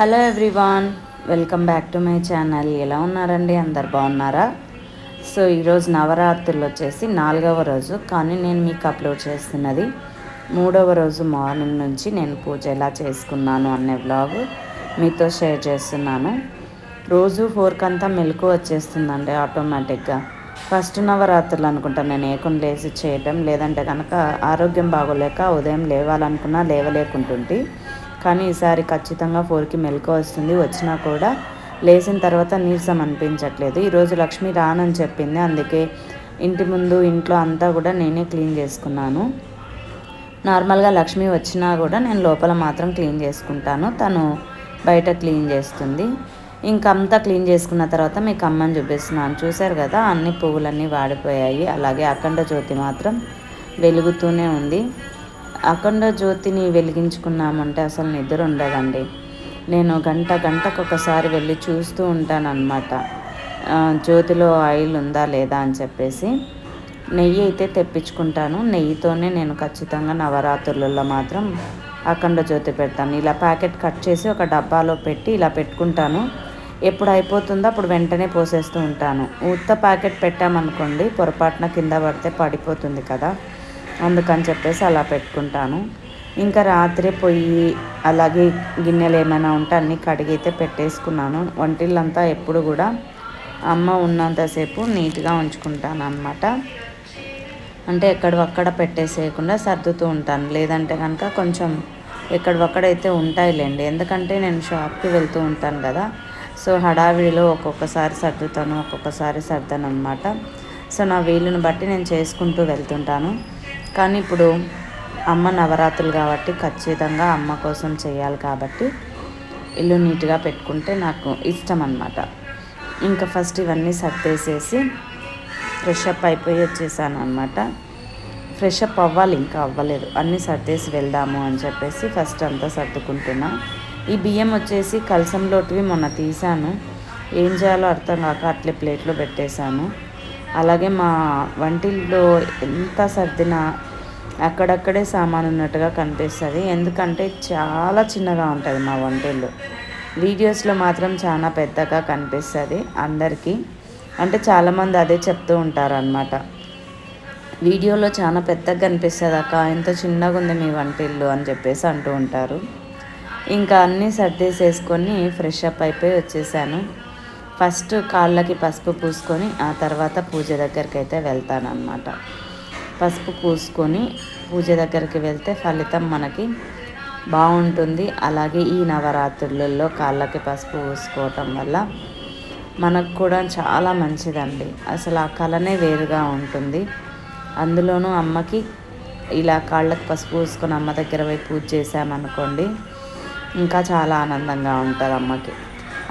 Hello everyone welcome back to my channel. ఎలా ఉన్నారండి? అందరు బాగున్నారా? సో ఈరోజు నవరాత్రులు వచ్చేసి నాలుగవ రోజు. కానీ నేను మీకు అప్లోడ్ చేస్తున్నది మూడవ రోజు మార్నింగ్ నుంచి నేను పూజ ఎలా చేసుకున్నాను అనే వ్లాగ్ మీతో షేర్ చేస్తున్నాను. రోజు ఫోర్క్ అంతా మెలకు వచ్చేస్తుందండి ఆటోమేటిక్గా. ఫస్ట్ నవరాత్రులు అనుకుంటా నేను ఏకం లేచి చేయటం లేదంటే కనుక ఆరోగ్యం బాగోలేక ఉదయం లేవాలనుకున్నా లేవలేకుంటుంటే కానీ ఈసారి ఖచ్చితంగా ఫోర్కి మెలకు వస్తుంది. వచ్చినా కూడా లేచిన తర్వాత నీరసం అనిపించట్లేదు. ఈరోజు లక్ష్మి రానని చెప్పింది. అందుకే ఇంటి ముందు ఇంట్లో అంతా కూడా నేనే క్లీన్ చేసుకున్నాను. నార్మల్గా లక్ష్మి వచ్చినా కూడా నేను లోపల మాత్రం క్లీన్ చేసుకుంటాను. తను బయట క్లీన్ చేస్తుంది. ఇంకంతా అంతా క్లీన్ చేసుకున్న తర్వాత మీకు అమ్మని చూపిస్తున్నాను. చూశారు కదా అన్ని పువ్వులన్నీ వాడిపోయాయి. అలాగే అఖండ జ్యోతి మాత్రం వెలుగుతూనే ఉంది. అఖండ జ్యోతిని వెలిగించుకున్నామంటే అసలు నిద్ర ఉండదండి. నేను గంట గంటకు ఒకసారి వెళ్ళి చూస్తూ ఉంటానన్నమాట. జ్యోతిలో ఆయిల్ ఉందా లేదా అని చెప్పేసి. నెయ్యి అయితే తెప్పించుకుంటాను. నెయ్యితోనే నేను ఖచ్చితంగా నవరాత్రులలో మాత్రం అఖండ జ్యోతి పెడతాను. ఇలా ప్యాకెట్ కట్ చేసి ఒక డబ్బాలో పెట్టి ఇలా పెట్టుకుంటాను. ఎప్పుడు అయిపోతుందో అప్పుడు వెంటనే పోసేస్తూ ఉంటాను. ఉత్త ప్యాకెట్ పెట్టామనుకోండి పొరపాటున కింద పడితే పడిపోతుంది కదా. అందుకని చెప్పేసి అలా పెట్టుకుంటాను. ఇంకా రాత్రి పొయ్యి అలాగే గిన్నెలు ఏమైనా ఉంటే అన్నీ కడిగైతే పెట్టేసుకున్నాను. వంటిల్లంతా ఎప్పుడు కూడా అమ్మ ఉన్నంతసేపు నీట్గా ఉంచుకుంటాను అనమాట అంటే ఎక్కడవక్కడ పెట్టేసేయకుండా సర్దుతూ ఉంటాను. లేదంటే కనుక కొంచెం ఎక్కడవక్కడైతే ఉంటాయిలేండి. ఎందుకంటే నేను షాప్కి వెళ్తూ ఉంటాను కదా. సో హడావిడిలో ఒక్కొక్కసారి సర్దుతాను ఒక్కొక్కసారి సర్దాను అనమాట సో నా వీలుని బట్టి నేను చేసుకుంటూ వెళ్తుంటాను. కానీ ఇప్పుడు అమ్మ నవరాత్రులు కాబట్టి ఖచ్చితంగా అమ్మ కోసం చేయాలి కాబట్టి ఇల్లు నీట్గా పెట్టుకుంటే నాకు ఇష్టం అనమాట ఇంకా ఫస్ట్ ఇవన్నీ సర్దేసేసి ఫ్రెష్ అప్ అయిపోయి వచ్చేసాను అనమాట ఫ్రెష్ అప్ అవ్వాలి ఇంకా అవ్వలేదు. అన్నీ సర్దేసి వెళ్దాము అని చెప్పేసి ఫస్ట్ అంతా సర్దుకుంటున్నా. ఈ బియ్యం వచ్చేసి కలసంలోటివి మొన్న తీసాను ఏం చేయాలో అర్థం కాక అట్లే ప్లేట్లో పెట్టేశాను. అలాగే మా వంటిల్లో ఎంత సర్దినా అక్కడక్కడే సామాను ఉన్నట్టుగా కనిపిస్తుంది. ఎందుకంటే చాలా చిన్నగా ఉంటుంది మా వంటిల్లు. వీడియోస్లో మాత్రం చాలా పెద్దగా కనిపిస్తుంది అందరికీ. అంటే చాలామంది అదే చెప్తూ ఉంటారు అనమాట వీడియోలో చాలా పెద్దగా కనిపిస్తుంది అక్క ఎంత చిన్నగా ఉంది మీ వంటిల్లు అని చెప్పేసి అంటూ ఉంటారు. ఇంకా అన్నీ సర్దేసేసుకొని ఫ్రెష్ అప్ అయిపోయి వచ్చేసాను. ఫస్ట్ కాళ్ళకి పసుపు పూసుకొని ఆ తర్వాత పూజ దగ్గరికి అయితే వెళ్తాను అనమాట పసుపు పూసుకొని పూజ దగ్గరికి వెళ్తే ఫలితం మనకి బాగుంటుంది. అలాగే ఈ నవరాత్రులలో కాళ్ళకి పసుపు పూసుకోవటం వల్ల మనకు కూడా చాలా మంచిదండి. అసలు ఆ కళనే వేరుగా ఉంటుంది. అందులోనూ అమ్మకి ఇలా కాళ్ళకి పసుపు పూసుకొని అమ్మ దగ్గర పోయి పూజ చేసామనుకోండి ఇంకా చాలా ఆనందంగా ఉంటుంది అమ్మకి.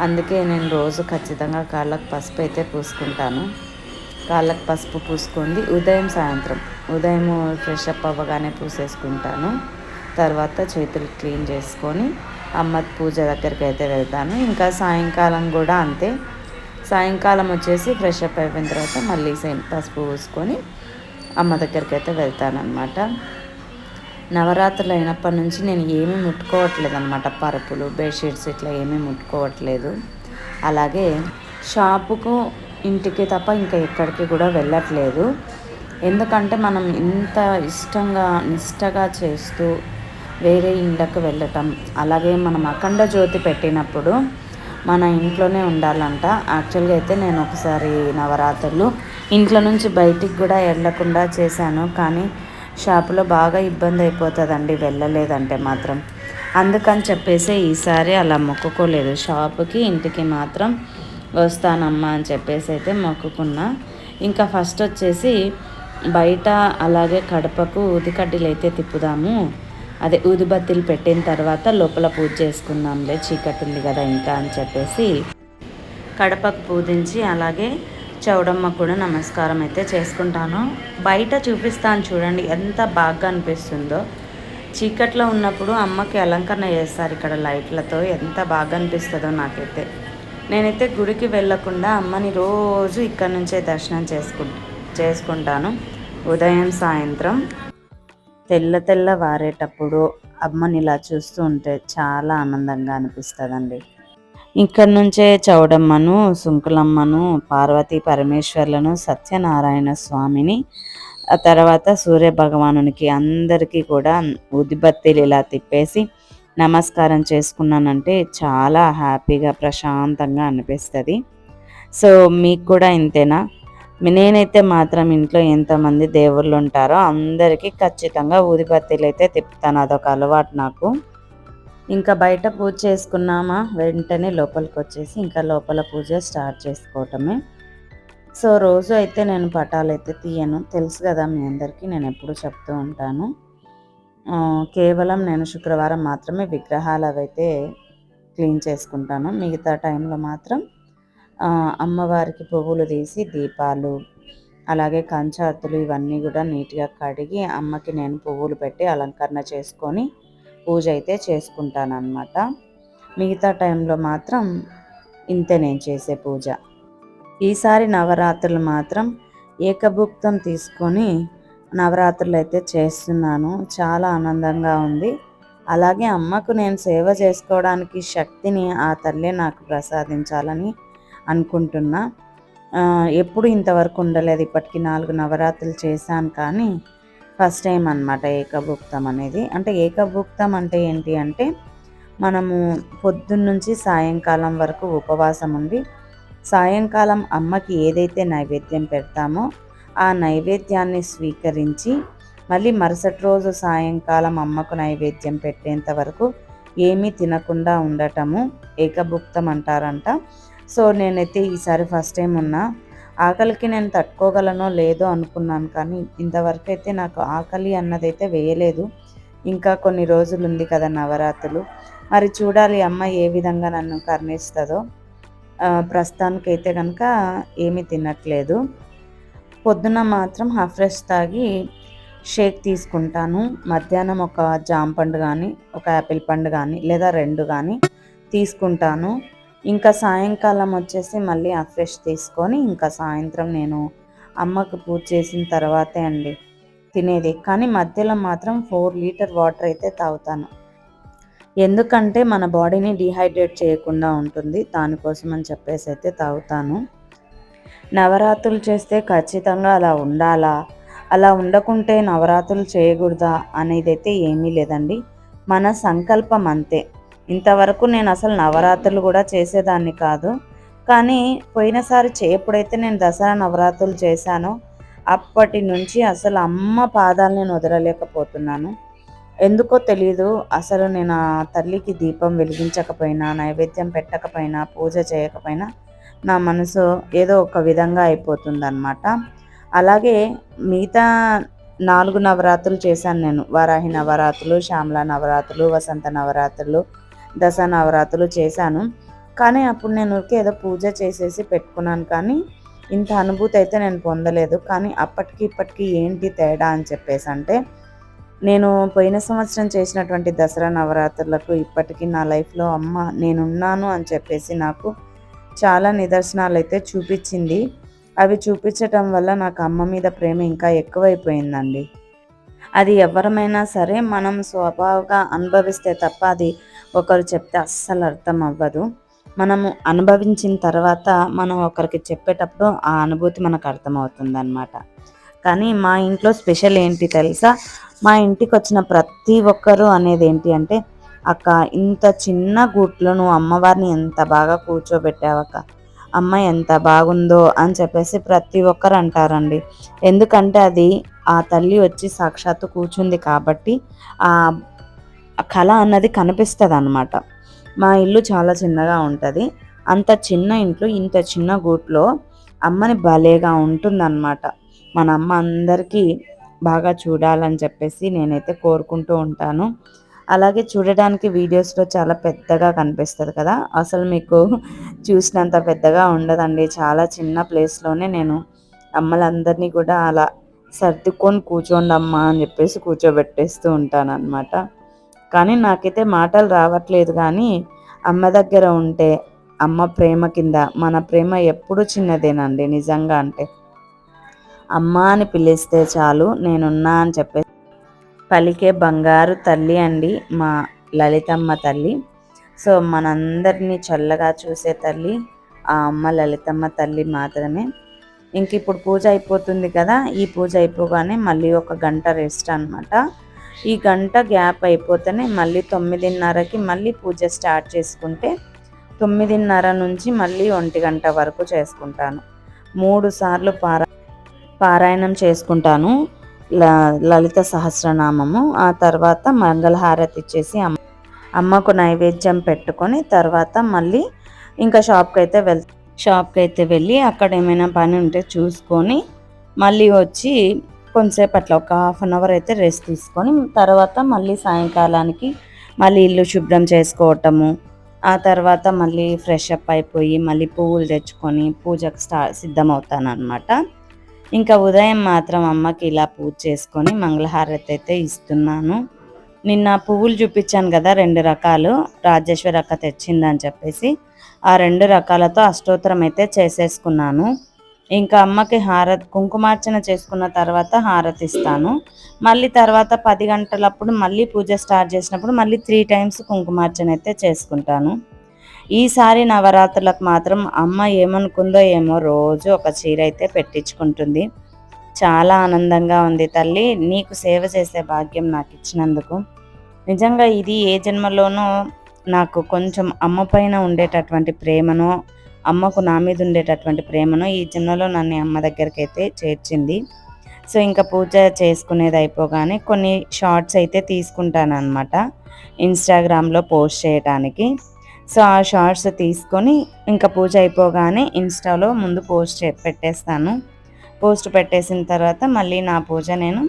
అందుకే నేను రోజు ఖచ్చితంగా కాళ్ళకు పసుపు అయితే పూసుకుంటాను. కాళ్ళకు పసుపు పూసుకుంది ఉదయం సాయంత్రం. ఉదయం ఫ్రెష్ అప్ అవ్వగానే పూసేసుకుంటాను. తర్వాత చేతులు క్లీన్ చేసుకొని అమ్మ పూజ దగ్గరికి అయితే వెళ్తాను. ఇంకా సాయంకాలం కూడా అంతే. సాయంకాలం వచ్చేసి ఫ్రెష్ అప్ అయిపోయిన తర్వాత మళ్ళీ సేమ్ పసుపు పూసుకొని అమ్మ దగ్గరికి అయితే వెళ్తానమాట నవరాత్రులు అయినప్పటి నుంచి నేను ఏమీ ముట్టుకోవట్లేదు అనమాట పరుపులు బెడ్షీట్స్ ఇట్లా ఏమీ ముట్టుకోవట్లేదు. అలాగే షాపుకు ఇంటికి తప్ప ఇంకా ఎక్కడికి కూడా వెళ్ళట్లేదు. ఎందుకంటే మనం ఇంత ఇష్టంగా నిష్టగా చేస్తూ వేరే ఇళ్ళకు వెళ్ళటం అలాగే మనం అఖండ జ్యోతి పెట్టినప్పుడు మన ఇంట్లోనే ఉండాలంట. యాక్చువల్గా అయితే నేను ఒకసారి నవరాత్రులు ఇంట్లో నుంచి బయటికి కూడా వెళ్ళకుండా చేశాను. కానీ షాపులో బాగా ఇబ్బంది అయిపోతుందండి వెళ్ళలేదంటే మాత్రం. అందుకని చెప్పేసి ఈసారి అలా మొక్కుకోలేదు. షాపుకి ఇంటికి మాత్రం వస్తానమ్మా అని చెప్పేసి అయితే మొక్కుకున్నా. ఇంకా ఫస్ట్ వచ్చేసి బయట అలాగే కడపకు ఊదికడ్డీలు అయితే తిప్పుదాము. అదే ఊదిబత్తీలు పెట్టిన తర్వాత లోపల పూజ చేసుకుందాంలే చీకటి ఉంది కదా ఇంకా అని చెప్పేసి కడపకు పూజించి అలాగే చౌడమ్మ కూడా నమస్కారం అయితే చేసుకుంటాను. బయట చూపిస్తాను చూడండి ఎంత బాగా అనిపిస్తుందో. చీకట్లో ఉన్నప్పుడు అమ్మకి అలంకరణ చేస్తారు ఇక్కడ లైట్లతో ఎంత బాగా అనిపిస్తుందో నాకైతే. నేనైతే గుడికి వెళ్ళకుండా అమ్మని రోజు ఇక్కడ నుంచే దర్శనం చేసుకుంటాను చేసుకుంటాను. ఉదయం సాయంత్రం తెల్ల తెల్ల వారేటప్పుడు అమ్మని ఇలా చూస్తూ ఉంటే చాలా ఆనందంగా అనిపిస్తుందండి. ఇక్కడి నుంచే చౌడమ్మను సుంకులమ్మను పార్వతీ పరమేశ్వర్లను సత్యనారాయణ స్వామిని ఆ తర్వాత సూర్య భగవానునికి అందరికీ కూడా ఉదిబత్తిలు ఇలా తిప్పేసి నమస్కారం చేసుకున్నానంటే చాలా హ్యాపీగా ప్రశాంతంగా అనిపిస్తుంది. సో మీకు కూడా ఇంతేనా? నేనైతే మాత్రం ఇంట్లో ఎంతమంది దేవుళ్ళు ఉంటారో అందరికీ ఖచ్చితంగా ఊదిబత్తీలు అయితే తిప్పుతాను. అదొక అలవాటు నాకు. ఇంకా బయట పూజ చేసుకున్నామా? వెంటనే లోపలికి వచ్చేసి ఇంకా లోపల పూజ స్టార్ట్ చేసుకోవటమే. సో రోజు అయితే నేను పటాలు అయితే తీయను. తెలుసు కదా మీ అందరికీ నేను ఎప్పుడు చెప్తూ ఉంటాను. కేవలం నేను శుక్రవారం మాత్రమే విగ్రహాలు అవైతే క్లీన్ చేసుకుంటాను. మిగతా టైంలో మాత్రం అమ్మవారికి పువ్వులు తీసి దీపాలు అలాగే కంచాతులు ఇవన్నీ కూడా నీట్గా కడిగి అమ్మకి నేను పువ్వులు పెట్టి అలంకరణ చేసుకొని పూజ అయితే చేసుకుంటాను అనమాట మిగతా టైంలో మాత్రం ఇంతే నేను చేసే పూజ. ఈసారి నవరాత్రులు మాత్రం ఏకభుక్తం తీసుకొని నవరాత్రులు అయితే చేస్తున్నాను. చాలా ఆనందంగా ఉంది. అలాగే అమ్మకు నేను సేవ చేసుకోవడానికి శక్తిని ఆ తల్లి నాకు ప్రసాదించాలని అనుకుంటున్నా. ఎప్పుడు ఇంతవరకు ఉండలేదు. ఇప్పటికి నాలుగు నవరాత్రులు చేశాను కానీ ఫస్ట్ టైం అనమాట ఏకభుక్తం అనేది. అంటే ఏకభుక్తం అంటే ఏంటి అంటే మనము పొద్దున్నుంచి సాయంకాలం వరకు ఉపవాసం ఉండి సాయంకాలం అమ్మకి ఏదైతే నైవేద్యం పెడతామో ఆ నైవేద్యాన్ని స్వీకరించి మళ్ళీ మరుసటి రోజు సాయంకాలం అమ్మకు నైవేద్యం పెట్టేంత వరకు ఏమీ తినకుండా ఉండటము ఏకభుక్తం అంటారంట. సో నేనైతే ఈసారి ఫస్ట్ టైం ఉన్నా. ఆకలికి నేను తట్టుకోగలనో లేదో అనుకున్నాను కానీ ఇంతవరకు అయితే నాకు ఆకలి అన్నదైతే వేయలేదు. ఇంకా కొన్ని రోజులు ఉంది కదా నవరాత్రులు. మరి చూడాలి అమ్మ ఏ విధంగా నన్ను కర్ణిస్తుందో. ప్రస్తుతానికైతే కనుక ఏమీ తినట్లేదు. పొద్దున మాత్రం హాఫ్ ఫ్రెష్ తాగి షేక్ తీసుకుంటాను. మధ్యాహ్నం ఒక జామ పండు కానీ ఒక యాపిల్ పండు కానీ లేదా రెండు కానీ తీసుకుంటాను. ఇంకా సాయంకాలం వచ్చేసి మళ్ళీ ఆ ఫ్రెష్ తీసుకొని ఇంకా సాయంత్రం నేను అమ్మకు పూజ చేసిన తర్వాతే అండి తినేది. కానీ మధ్యలో మాత్రం ఫోర్ లీటర్ వాటర్ అయితే తాగుతాను. ఎందుకంటే మన బాడీని డిహైడ్రేట్ చేయకుండా ఉంటుంది. దానికోసం అని చెప్పేసి అయితే తాగుతాను. నవరాత్రులు చేస్తే ఖచ్చితంగా అలా ఉండాలా? అలా ఉండకుంటే నవరాత్రులు చేయకూడదా? అనేది అయితే ఏమీ లేదండి. మన సంకల్పం అంతే. ఇంతవరకు నేను అసలు నవరాత్రులు కూడా చేసేదాన్ని కాదు. కానీ పోయినసారి ఎప్పుడైతే నేను దసరా నవరాత్రులు చేశానో అప్పటి నుంచి అసలు అమ్మ పాదాలు నేను వదలలేకపోతున్నాను. ఎందుకో తెలియదు అసలు నేను ఆ తల్లికి దీపం వెలిగించకపోయినా నైవేద్యం పెట్టకపోయినా పూజ చేయకపోయినా నా మనసు ఏదో ఒక విధంగా అయిపోతుందన్నమాట. అలాగే మిగతా నాలుగు నవరాత్రులు చేశాను నేను. వారాహి నవరాత్రులు శ్యామల నవరాత్రులు వసంత నవరాత్రులు దశ నవరాత్రులు చేశాను. కానీ అప్పుడు నేను ఏదో పూజ చేసేసి పెట్టుకున్నాను. కానీ ఇంత అనుభూతి అయితే నేను పొందలేదు. కానీ అప్పటికి ఇప్పటికి ఏంటి తేడా అని చెప్పేసి అంటే నేను పోయిన సంవత్సరం చేసినటువంటి దసరా నవరాత్రులకు ఇప్పటికీ నా లైఫ్లో అమ్మ నేనున్నాను అని చెప్పేసి నాకు చాలా నిదర్శనాలు అయితే చూపించింది. అవి చూపించటం వల్ల నాకు అమ్మ మీద ప్రేమ ఇంకా ఎక్కువైపోయిందండి. అది ఎవరమైనా సరే మనం స్వభావంగా అనుభవిస్తే తప్ప అది ఒకరు చెప్తే అస్సలు అర్థం అవ్వదు మనము అనుభవించిన తర్వాత మనం ఒకరికి చెప్పేటప్పుడు ఆ అనుభూతి మనకు అర్థమవుతుంది అనమాట కానీ మా ఇంట్లో స్పెషల్ ఏంటి తెలుసా? మా ఇంటికి వచ్చిన ప్రతి ఒక్కరూ అనేది ఏంటి అంటే అక్క ఇంత చిన్న గూట్లో నువ్వు అమ్మవారిని ఎంత బాగా కూర్చోబెట్టావక్క అమ్మ ఎంత బాగుందో అని చెప్పేసి ప్రతి ఒక్కరు అంటారండి. ఎందుకంటే అది ఆ తల్లి వచ్చి సాక్షాత్తు కూర్చుంది కాబట్టి ఆ కళ అన్నది కనిపిస్తుంది అనమాట మా ఇల్లు చాలా చిన్నగా ఉంటుంది. అంత చిన్న ఇంట్లో ఇంత చిన్న గూట్లో అమ్మని భలేగా ఉంటుందన్నమాట. మన అమ్మ అందరికీ బాగా చూడాలని చెప్పేసి నేనైతే కోరుకుంటూ ఉంటాను. అలాగే చూడడానికి వీడియోస్లో చాలా పెద్దగా కనిపిస్తుంది కదా. అసలు మీకు చూసినంత పెద్దగా ఉండదండి. చాలా చిన్న ప్లేస్లోనే నేను అమ్మలందరినీ కూడా అలా సర్దుకొని కూర్చోండి అని చెప్పేసి కూర్చోబెట్టేస్తూ ఉంటాను అనమాట కానీ నాకైతే మాటలు రావట్లేదు కానీ అమ్మ దగ్గర ఉంటే అమ్మ ప్రేమ కింద మన ప్రేమ ఎప్పుడు చిన్నదేనండి నిజంగా అంటే. అమ్మ అని పిలిస్తే చాలు నేనున్నా అని చెప్పే పలికే బంగారు తల్లి అండి మా లలితమ్మ తల్లి. సో మనందరినీ చల్లగా చూసే తల్లి ఆ అమ్మ లలితమ్మ తల్లి మాత్రమే. ఇంక ఇప్పుడు పూజ అయిపోతుంది కదా ఈ పూజ అయిపోగానే మళ్ళీ ఒక గంట రెస్ట్ అనమాట ఈ గంట గ్యాప్ అయిపోతేనే మళ్ళీ తొమ్మిదిన్నరకి మళ్ళీ పూజ స్టార్ట్ చేసుకుంటే తొమ్మిదిన్నర నుంచి మళ్ళీ ఒంటి గంట వరకు చేసుకుంటాను. మూడు సార్లు పారా పారాయణం చేసుకుంటాను. లలిత సహస్రనామము. ఆ తర్వాత మంగళహారతి ఇచ్చేసి అమ్మ అమ్మకు నైవేద్యం పెట్టుకొని తర్వాత మళ్ళీ ఇంకా షాప్కి అయితే వెళ్ షాప్కి అయితే వెళ్ళి అక్కడ ఏమైనా పని ఉంటే చూసుకొని మళ్ళీ వచ్చి కొంతసేపు అట్లా ఒక హాఫ్ అన్ అవర్ అయితే రెస్ట్ తీసుకొని తర్వాత మళ్ళీ సాయంకాలానికి మళ్ళీ ఇల్లు శుభ్రం చేసుకోవటము ఆ తర్వాత మళ్ళీ ఫ్రెష్ అప్ అయిపోయి మళ్ళీ పువ్వులు తెచ్చుకొని పూజకు స్టా సిద్ధమవుతానమాట ఇంకా ఉదయం మాత్రం అమ్మకి ఇలా పూజ చేసుకొని మంగళహారతి అయితే ఇస్తున్నాను. నిన్న పువ్వులు చూపించాను కదా రెండు రకాలు రాజేశ్వరి అక్క తెచ్చిందని చెప్పేసి ఆ రెండు రకాలతో అష్టోత్తరం అయితే చేసేసుకున్నాను. ఇంకా అమ్మకి హారతి కుంకుమార్చన చేసుకున్న తర్వాత హారతి ఇస్తాను. మళ్ళీ తర్వాత పది గంటలప్పుడు మళ్ళీ పూజ స్టార్ట్ చేసినప్పుడు మళ్ళీ త్రీ టైమ్స్ కుంకుమార్చన అయితే చేసుకుంటాను. ఈసారి నవరాత్రులకు మాత్రం అమ్మ ఏమనుకుందో ఏమో రోజు ఒక చీర అయితే పెట్టించుకుంటుంది. చాలా ఆనందంగా ఉంది తల్లి. నీకు సేవ చేసే భాగ్యం నాకు ఇచ్చినందుకు. నిజంగా ఇది ఏ జన్మలోనో నాకు కొంచెం అమ్మ పైన ఉండేటటువంటి ప్రేమను అమ్మకు నా మీద ఉండేటటువంటి ప్రేమను ఈ జన్మలో నన్ను అమ్మ దగ్గరికి అయితే చేర్చింది. సో ఇంకా పూజ చేసుకునేది అయిపోగానే కొన్ని షార్ట్స్ అయితే తీసుకుంటాను అనమాట ఇన్స్టాగ్రామ్లో పోస్ట్ చేయడానికి సో ఆ షార్ట్స్ తీసుకొని ఇంకా పూజ అయిపోగానే ఇన్స్టాలో ముందు పోస్ట్ పెట్టేస్తాను. పోస్ట్ పెట్టేసిన తర్వాత మళ్ళీ నా పూజ నేను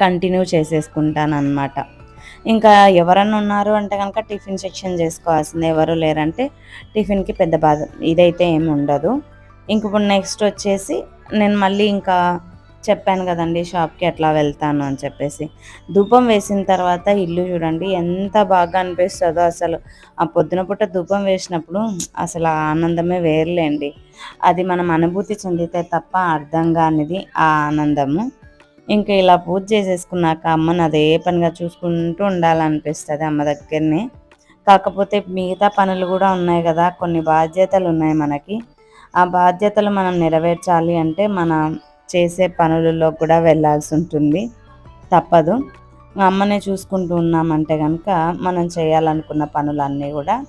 కంటిన్యూ చేసేసుకుంటాను అనమాట ఇంకా ఎవరన్నా ఉన్నారు అంటే కనుక టిఫిన్ సెక్షన్ చేసుకోవాల్సింది. ఎవరు లేరంటే టిఫిన్కి పెద్ద బాధ ఇదైతే ఏమి ఉండదు. ఇంక ఇప్పుడు నెక్స్ట్ వచ్చేసి నేను మళ్ళీ ఇంకా చెప్పాను కదండి షాప్కి ఎట్లా వెళ్తాను అని చెప్పేసి. ధూపం వేసిన తర్వాత ఇల్లు చూడండి ఎంత బాగా అనిపిస్తుందో అసలు. ఆ పొద్దున పూట ధూపం వేసినప్పుడు అసలు ఆ ఆనందమే వేర్లేండి. అది మనం అనుభూతి చెందితే తప్ప అర్థం కానిది ఆ ఆనందము. ఇంకా ఇలా పూజ చేసేసుకున్నాక అమ్మను అదే పనిగా చూసుకుంటూ ఉండాలనిపిస్తుంది అమ్మ దగ్గరనే. కాకపోతే మిగతా పనులు కూడా ఉన్నాయి కదా కొన్ని బాధ్యతలు ఉన్నాయి మనకి. ఆ బాధ్యతలు మనం నెరవేర్చాలి అంటే మన చేసే పనులలో కూడా వెళ్ళాల్సి ఉంటుంది. తప్పదు. అమ్మనే చూసుకుంటూ ఉన్నామంటే కనుక మనం చేయాలనుకున్న పనులన్నీ కూడా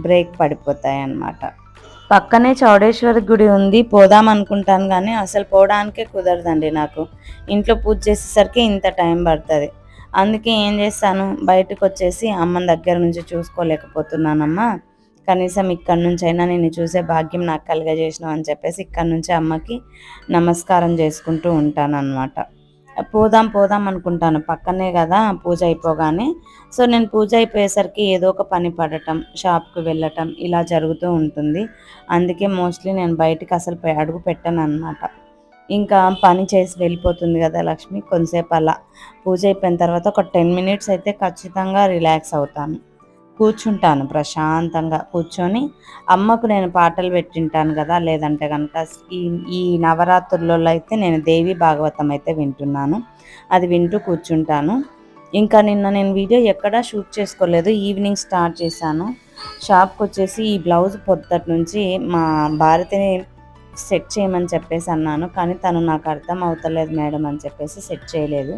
బ్రేక్ పడిపోతాయి అన్నమాట పక్కనే చౌడేశ్వరి గుడి ఉంది పోదాం అనుకుంటాను కానీ అసలు పోవడానికే కుదరదండి నాకు. ఇంట్లో పూజ చేసేసరికి ఇంత టైం పడుతుంది. అందుకే ఏం చేస్తాను? బయటకు వచ్చేసి అమ్మ దగ్గర నుంచి చూసుకోలేకపోతున్నానమ్మా. కనీసం ఇక్కడ నుంచి అయినా నేను చూసే భాగ్యం నాకు కలిగజేసినావు అని చెప్పేసి ఇక్కడ నుంచి అమ్మకి నమస్కారం చేసుకుంటూ ఉంటాను అన్నమాట పోదాం పోదాం అనుకుంటాను. పక్కనే కదా పూజ అయిపోగానే. సో నేను పూజ అయిపోయేసరికి ఏదో ఒక పని పడటం షాప్కి వెళ్ళటం ఇలా జరుగుతూ ఉంటుంది. అందుకే మోస్ట్లీ నేను బయటికి అసలు అడుగు పెట్టాను అనమాట ఇంకా పని చేసి వెళ్ళిపోతుంది కదా లక్ష్మి కొంతసేపు అలా. పూజ అయిపోయిన తర్వాత ఒక టెన్ మినిట్స్ అయితే ఖచ్చితంగా రిలాక్స్ అవుతాను. కూర్చుంటాను ప్రశాంతంగా కూర్చొని అమ్మకు నేను పాటలు పెట్టింటాను కదా లేదంటే కనుక ఈ ఈ నవరాత్రులలో అయితే నేను దేవి భాగవతం అయితే వింటున్నాను. అది వింటూ కూర్చుంటాను. ఇంకా నిన్న నేను వీడియో ఎక్కడా షూట్ చేసుకోలేదు ఈవినింగ్ స్టార్ట్ చేశాను. షాప్కి వచ్చేసి ఈ బ్లౌజ్ పొద్దుటి నుంచి మా భారతిని సెట్ చేయమని చెప్పేసి అన్నాను కానీ తను నాకు అర్థం అవుతలేదు మేడం అని చెప్పేసి సెట్ చేయలేదు.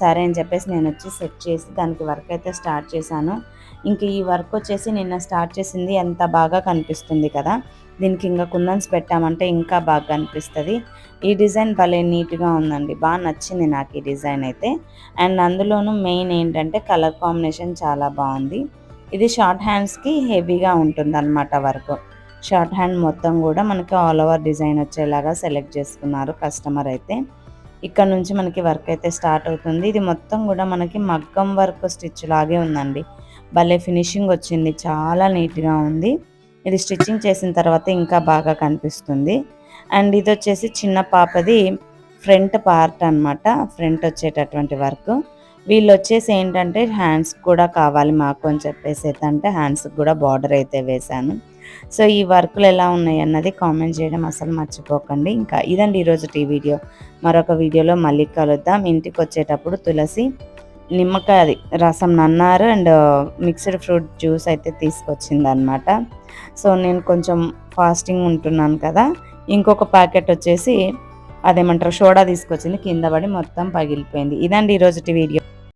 సరే అని చెప్పేసి నేను వచ్చి సెట్ చేసి దానికి వర్క్ అయితే స్టార్ట్ చేశాను. ఇంక ఈ వర్క్ వచ్చేసి నిన్న స్టార్ట్ చేసింది ఎంత బాగా కనిపిస్తుంది కదా. దీనికి ఇంకా కుందన్స్ పెట్టామంటే ఇంకా బాగా కనిపిస్తుంది. ఈ డిజైన్ భలే నీట్గా ఉందండి. బాగా నచ్చింది నాకు ఈ డిజైన్ అయితే. అండ్ అందులోనూ మెయిన్ ఏంటంటే కలర్ కాంబినేషన్ చాలా బాగుంది. ఇది షార్ట్ హ్యాండ్స్కి హెవీగా ఉంటుంది అనమాట వర్క్. షార్ట్ హ్యాండ్ మొత్తం కూడా మనకి ఆల్ ఓవర్ డిజైన్ వచ్చేలాగా సెలెక్ట్ చేసుకున్నారు కస్టమర్ అయితే. ఇక్కడ నుంచి మనకి వర్క్ అయితే స్టార్ట్ అవుతుంది. ఇది మొత్తం కూడా మనకి మగ్గం వర్క్ స్టిచ్ లాగే ఉందండి. భలే ఫినిషింగ్ వచ్చింది. చాలా నీట్గా ఉంది. ఇది స్టిచ్చింగ్ చేసిన తర్వాత ఇంకా బాగా కనిపిస్తుంది. అండ్ ఇది వచ్చేసి చిన్న పాపది ఫ్రంట్ పార్ట్ అనమాట ఫ్రంట్ వచ్చేటటువంటి వర్క్ వీళ్ళు వచ్చేసి ఏంటంటే హ్యాండ్స్ కూడా కావాలి మాకు అని చెప్పేసి అయితే అంటే హ్యాండ్స్కి కూడా బార్డర్ అయితే వేశాను. సో ఈ వర్కులు ఎలా ఉన్నాయి అన్నది కామెంట్ చేయడం అసలు మర్చిపోకండి. ఇంకా ఇదండి ఈరోజు టీ వీడియో. మరొక వీడియోలో మళ్ళీ కలుద్దాం. ఇంటికి వచ్చేటప్పుడు తులసి నిమ్మకాయ అది రసం నన్నారు అండ్ మిక్స్డ్ ఫ్రూట్ జ్యూస్ అయితే తీసుకొచ్చింది అనమాట సో నేను కొంచెం ఫాస్టింగ్ ఉంటున్నాను కదా. ఇంకొక ప్యాకెట్ వచ్చేసి అదేమంటారు సోడా తీసుకొచ్చింది. కింద పడి మొత్తం పగిలిపోయింది. ఇదండి ఈరోజు వీడియో.